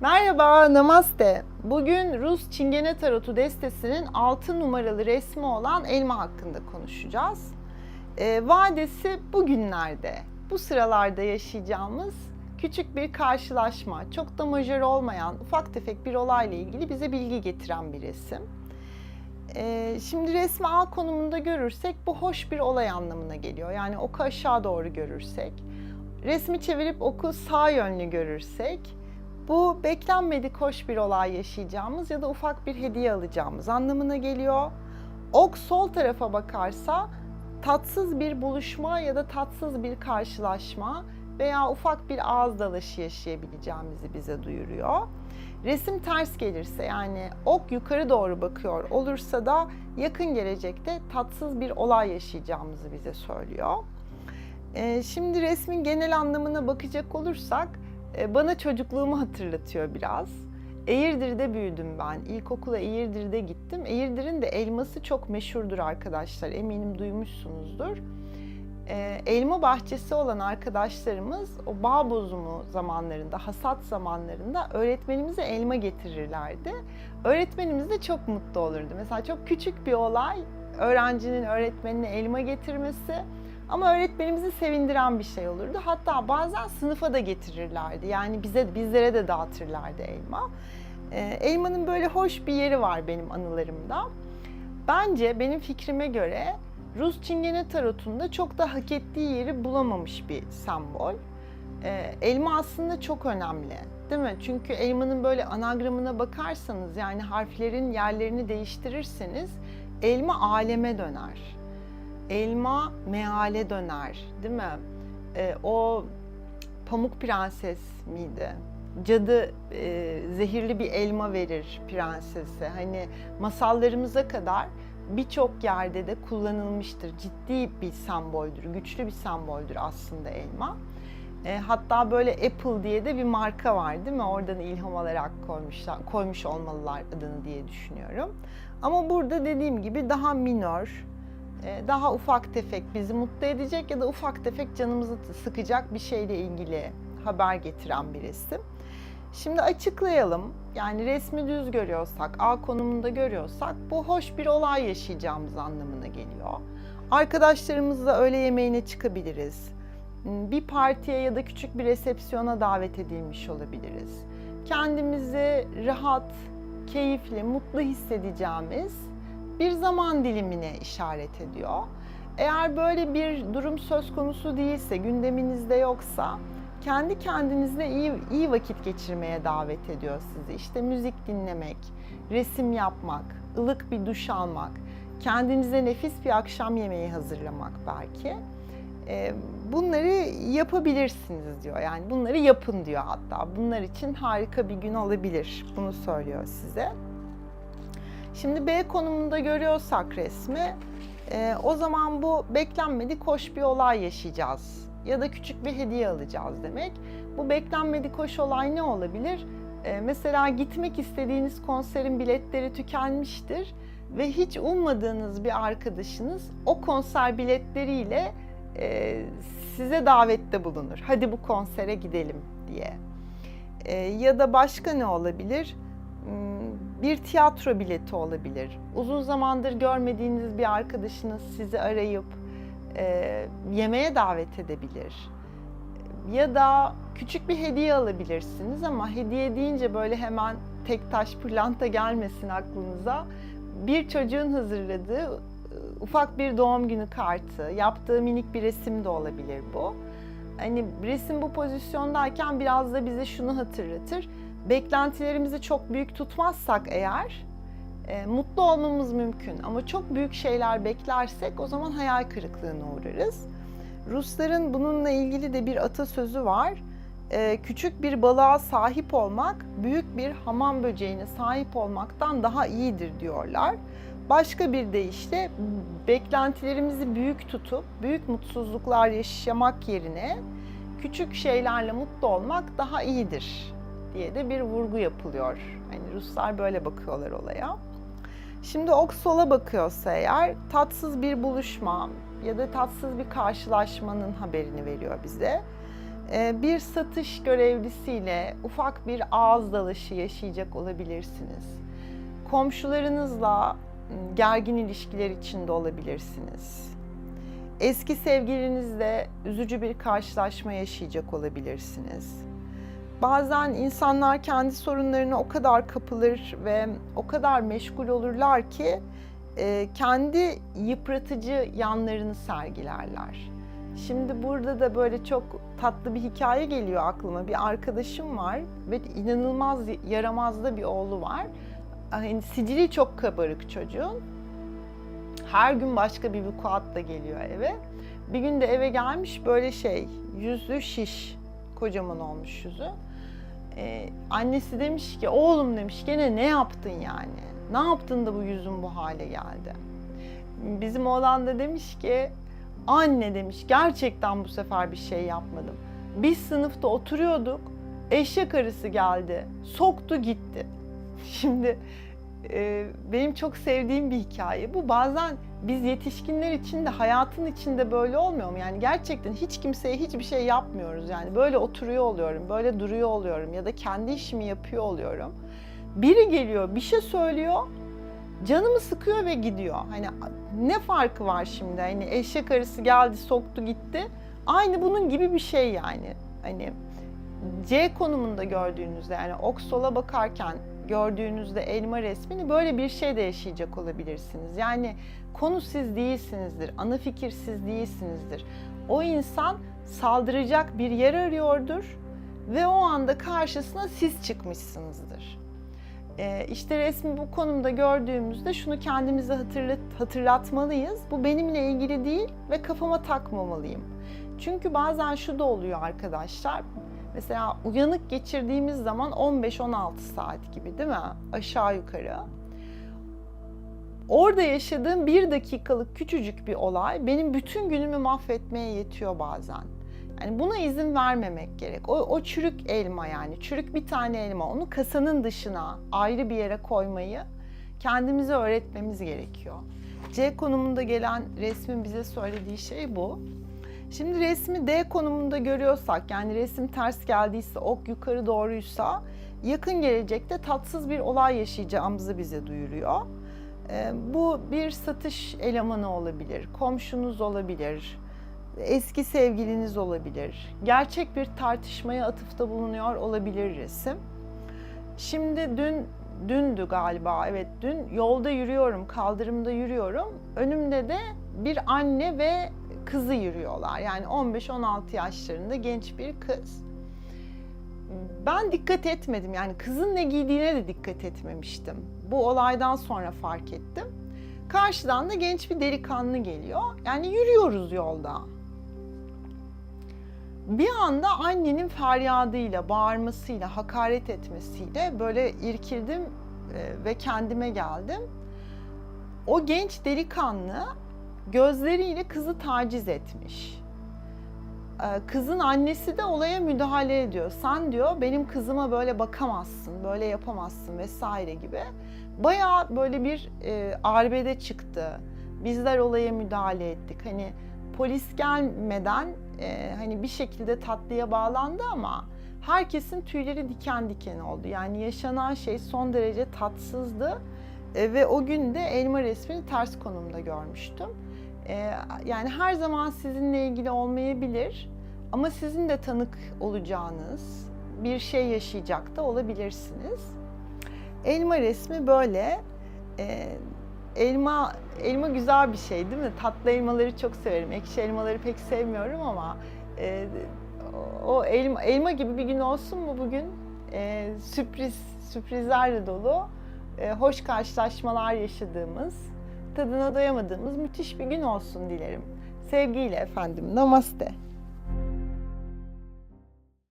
Merhaba, namaste. Bugün Rus Çingene Tarotu destesinin 6 numaralı resmi olan elma hakkında konuşacağız. Ee, vadesi bugünlerde, bu sıralarda yaşayacağımız küçük bir karşılaşma, çok da majör olmayan ufak tefek bir olayla ilgili bize bilgi getiren bir resim. Ee, şimdi resmi A konumunda görürsek bu hoş bir olay anlamına geliyor. Yani oku aşağı doğru görürsek, resmi çevirip oku sağ yönlü görürsek bu beklenmedik hoş bir olay yaşayacağımız ya da ufak bir hediye alacağımız anlamına geliyor. Ok sol tarafa bakarsa tatsız bir buluşma ya da tatsız bir karşılaşma veya ufak bir ağız dalaşı yaşayabileceğimizi bize duyuruyor. Resim ters gelirse yani ok yukarı doğru bakıyor olursa da yakın gelecekte tatsız bir olay yaşayacağımızı bize söylüyor. Ee, Şimdi resmin genel anlamına bakacak olursak bana çocukluğumu hatırlatıyor biraz. Eğirdir'de büyüdüm ben. İlkokula Eğirdir'de gittim. Eğirdir'in de elması çok meşhurdur arkadaşlar. Eminim duymuşsunuzdur. Ee, elma bahçesi olan arkadaşlarımız o bağ bozumu zamanlarında, hasat zamanlarında öğretmenimize elma getirirlerdi. Öğretmenimiz de çok mutlu olurdu. Mesela çok küçük bir olay öğrencinin öğretmenine elma getirmesi ama öğretmenimizi sevindiren bir şey olurdu. Hatta bazen sınıfa da getirirlerdi. Yani bize bizlere de dağıtırlardı elma. Ee, elmanın böyle hoş bir yeri var benim anılarımda. Bence benim fikrime göre Rus Çingene Tarotu'nda çok da hak ettiği yeri bulamamış bir sembol. Ee, elma aslında çok önemli. Değil mi? Çünkü elmanın böyle anagramına bakarsanız yani harflerin yerlerini değiştirirseniz elma aleme döner elma meale döner değil mi? Ee, o Pamuk Prenses miydi? Cadı e, zehirli bir elma verir prensese. Hani masallarımıza kadar birçok yerde de kullanılmıştır. Ciddi bir semboldür, güçlü bir semboldür aslında elma. E, hatta böyle Apple diye de bir marka var değil mi? Oradan ilham alarak koymuşlar, koymuş olmalılar adını diye düşünüyorum. Ama burada dediğim gibi daha minör, e, daha ufak tefek bizi mutlu edecek ya da ufak tefek canımızı sıkacak bir şeyle ilgili haber getiren bir resim. Şimdi açıklayalım. Yani resmi düz görüyorsak, A konumunda görüyorsak bu hoş bir olay yaşayacağımız anlamına geliyor. Arkadaşlarımızla öğle yemeğine çıkabiliriz. Bir partiye ya da küçük bir resepsiyona davet edilmiş olabiliriz. Kendimizi rahat, keyifli, mutlu hissedeceğimiz bir zaman dilimine işaret ediyor. Eğer böyle bir durum söz konusu değilse, gündeminizde yoksa kendi kendinizle iyi, iyi vakit geçirmeye davet ediyor sizi. İşte müzik dinlemek, resim yapmak, ılık bir duş almak, kendinize nefis bir akşam yemeği hazırlamak belki. Ee, bunları yapabilirsiniz diyor. Yani bunları yapın diyor hatta. Bunlar için harika bir gün olabilir. Bunu söylüyor size. Şimdi B konumunda görüyorsak resmi, e, o zaman bu beklenmedik hoş bir olay yaşayacağız ya da küçük bir hediye alacağız demek. Bu beklenmedik hoş olay ne olabilir? E, mesela gitmek istediğiniz konserin biletleri tükenmiştir ve hiç ummadığınız bir arkadaşınız o konser biletleriyle e, size davette bulunur. Hadi bu konsere gidelim diye. E, ya da başka ne olabilir? Hmm, bir tiyatro bileti olabilir. Uzun zamandır görmediğiniz bir arkadaşınız sizi arayıp e, yemeğe davet edebilir. Ya da küçük bir hediye alabilirsiniz ama hediye deyince böyle hemen tek taş pırlanta gelmesin aklınıza. Bir çocuğun hazırladığı e, ufak bir doğum günü kartı, yaptığı minik bir resim de olabilir bu. Hani resim bu pozisyondayken biraz da bize şunu hatırlatır beklentilerimizi çok büyük tutmazsak eğer e, mutlu olmamız mümkün. Ama çok büyük şeyler beklersek o zaman hayal kırıklığına uğrarız. Rusların bununla ilgili de bir atasözü var. E, küçük bir balığa sahip olmak büyük bir hamam böceğine sahip olmaktan daha iyidir diyorlar. Başka bir deyişle beklentilerimizi büyük tutup büyük mutsuzluklar yaşamak yerine küçük şeylerle mutlu olmak daha iyidir diye de bir vurgu yapılıyor. Hani Ruslar böyle bakıyorlar olaya. Şimdi ok sola bakıyorsa eğer tatsız bir buluşma ya da tatsız bir karşılaşmanın haberini veriyor bize. Ee, bir satış görevlisiyle ufak bir ağız dalaşı yaşayacak olabilirsiniz. Komşularınızla m, gergin ilişkiler içinde olabilirsiniz. Eski sevgilinizle üzücü bir karşılaşma yaşayacak olabilirsiniz. Bazen insanlar kendi sorunlarına o kadar kapılır ve o kadar meşgul olurlar ki e, kendi yıpratıcı yanlarını sergilerler. Şimdi burada da böyle çok tatlı bir hikaye geliyor aklıma. Bir arkadaşım var ve inanılmaz yaramaz da bir oğlu var. Hani sicili çok kabarık çocuğun. Her gün başka bir vukuatla geliyor eve. Bir gün de eve gelmiş böyle şey, yüzü şiş, kocaman olmuş yüzü. Ee, annesi demiş ki, oğlum demiş gene ne yaptın yani? Ne yaptın da bu yüzün bu hale geldi? Bizim oğlan da demiş ki, anne demiş gerçekten bu sefer bir şey yapmadım. Biz sınıfta oturuyorduk, eşek arısı geldi, soktu gitti. Şimdi e, benim çok sevdiğim bir hikaye bu. Bazen biz yetişkinler için de hayatın içinde böyle olmuyor mu? Yani gerçekten hiç kimseye hiçbir şey yapmıyoruz. Yani böyle oturuyor oluyorum, böyle duruyor oluyorum ya da kendi işimi yapıyor oluyorum. Biri geliyor, bir şey söylüyor, canımı sıkıyor ve gidiyor. Hani ne farkı var şimdi? Hani eşek arısı geldi, soktu gitti. Aynı bunun gibi bir şey yani. Hani C konumunda gördüğünüzde yani oksola bakarken gördüğünüzde elma resmini böyle bir şey de yaşayacak olabilirsiniz. Yani konu siz değilsinizdir, ana fikir siz değilsinizdir. O insan saldıracak bir yer arıyordur ve o anda karşısına siz çıkmışsınızdır. Ee, işte resmi bu konumda gördüğümüzde şunu kendimize hatırlat, hatırlatmalıyız. Bu benimle ilgili değil ve kafama takmamalıyım. Çünkü bazen şu da oluyor arkadaşlar. Mesela uyanık geçirdiğimiz zaman 15-16 saat gibi değil mi? Aşağı yukarı. Orada yaşadığım bir dakikalık küçücük bir olay benim bütün günümü mahvetmeye yetiyor bazen. Yani buna izin vermemek gerek. O, o çürük elma yani, çürük bir tane elma. Onu kasanın dışına ayrı bir yere koymayı kendimize öğretmemiz gerekiyor. C konumunda gelen resmin bize söylediği şey bu. Şimdi resmi D konumunda görüyorsak yani resim ters geldiyse ok yukarı doğruysa yakın gelecekte tatsız bir olay yaşayacağımızı bize duyuruyor. Ee, bu bir satış elemanı olabilir, komşunuz olabilir, eski sevgiliniz olabilir, gerçek bir tartışmaya atıfta bulunuyor olabilir resim. Şimdi dün dündü galiba evet dün yolda yürüyorum, kaldırımda yürüyorum. Önümde de bir anne ve kızı yürüyorlar. Yani 15-16 yaşlarında genç bir kız. Ben dikkat etmedim. Yani kızın ne giydiğine de dikkat etmemiştim. Bu olaydan sonra fark ettim. Karşıdan da genç bir delikanlı geliyor. Yani yürüyoruz yolda. Bir anda annenin feryadıyla, bağırmasıyla, hakaret etmesiyle böyle irkildim e, ve kendime geldim. O genç delikanlı gözleriyle kızı taciz etmiş. Ee, Kızın annesi de olaya müdahale ediyor. Sen diyor benim kızıma böyle bakamazsın, böyle yapamazsın vesaire gibi. Bayağı böyle bir e, arbede çıktı. Bizler olaya müdahale ettik. Hani polis gelmeden e, hani bir şekilde tatlıya bağlandı ama herkesin tüyleri diken diken oldu. Yani yaşanan şey son derece tatsızdı. E, ve o gün de elma resmini ters konumda görmüştüm. Ee, yani her zaman sizinle ilgili olmayabilir ama sizin de tanık olacağınız bir şey yaşayacak da olabilirsiniz. Elma resmi böyle. Ee, elma elma güzel bir şey değil mi? Tatlı elmaları çok severim. Ekşi elmaları pek sevmiyorum ama e, o elma elma gibi bir gün olsun mu bugün? E, sürpriz sürprizlerle dolu, e, hoş karşılaşmalar yaşadığımız tadına doyamadığımız müthiş bir gün olsun dilerim. Sevgiyle efendim. Namaste.